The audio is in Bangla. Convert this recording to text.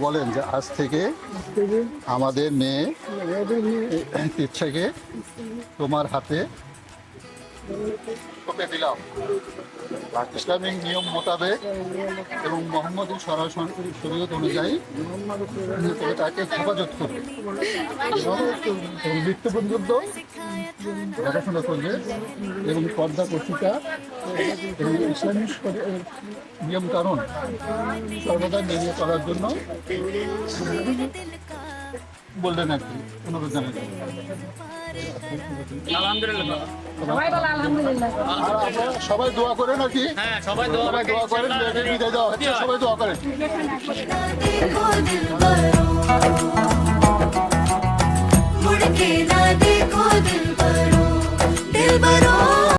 বলেন যে আজ থেকে আমাদের মেয়ে ইচ্ছাকে তোমার হাতে ইসলামিক নিয়ম মোতাবেক এবং মোহাম্মদ সরাসরি শরীয়ত অনুযায়ী তাকে হেফাজত করবে এবং মৃত্যু পর্যন্ত দেখাশোনা করবে এবং পর্দা কর্তৃকা এবং ইসলামিক নিয়ম কানুন সর্বদা মেনে চলার জন্য বললেন আর কি অনুরোধ জানালেন সবাই দোয়া করেন নাকি হ্যাঁ সবাই দোয়া সবাই দোয়া করেন। বিদায় দেওয়া হচ্ছে সবাই দোয়া করেন। देखो दिल बरो मुड़ के ना देखो दिल बरो दिल बरो